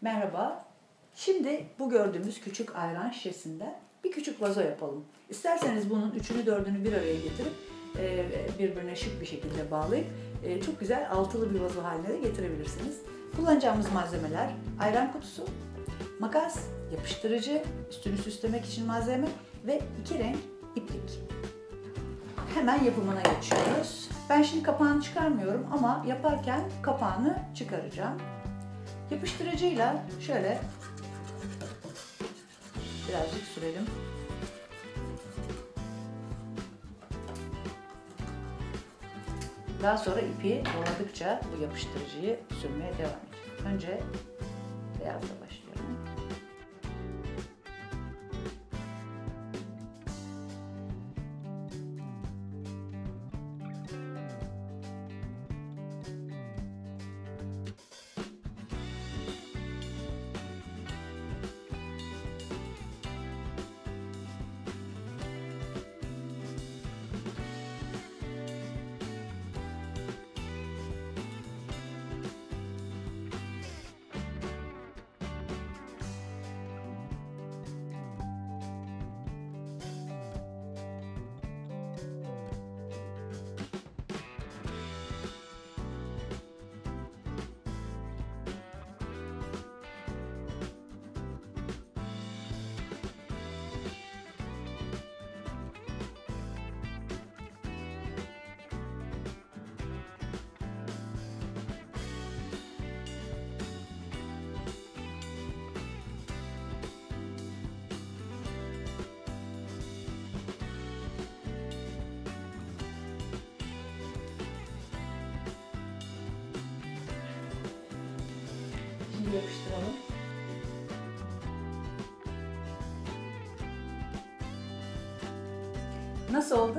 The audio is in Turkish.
Merhaba. Şimdi bu gördüğümüz küçük ayran şişesinden bir küçük vazo yapalım. İsterseniz bunun üçünü dördünü bir araya getirip e, birbirine şık bir şekilde bağlayıp e, çok güzel altılı bir vazo haline de getirebilirsiniz. Kullanacağımız malzemeler ayran kutusu, makas, yapıştırıcı, üstünü süslemek için malzeme ve iki renk iplik. Hemen yapımına geçiyoruz. Ben şimdi kapağını çıkarmıyorum ama yaparken kapağını çıkaracağım. Yapıştırıcıyla şöyle birazcık sürelim. Daha sonra ipi doladıkça bu yapıştırıcıyı sürmeye devam edeceğiz. Önce beyazla başlıyorum. Şimdi yapıştıralım. Nasıl oldu?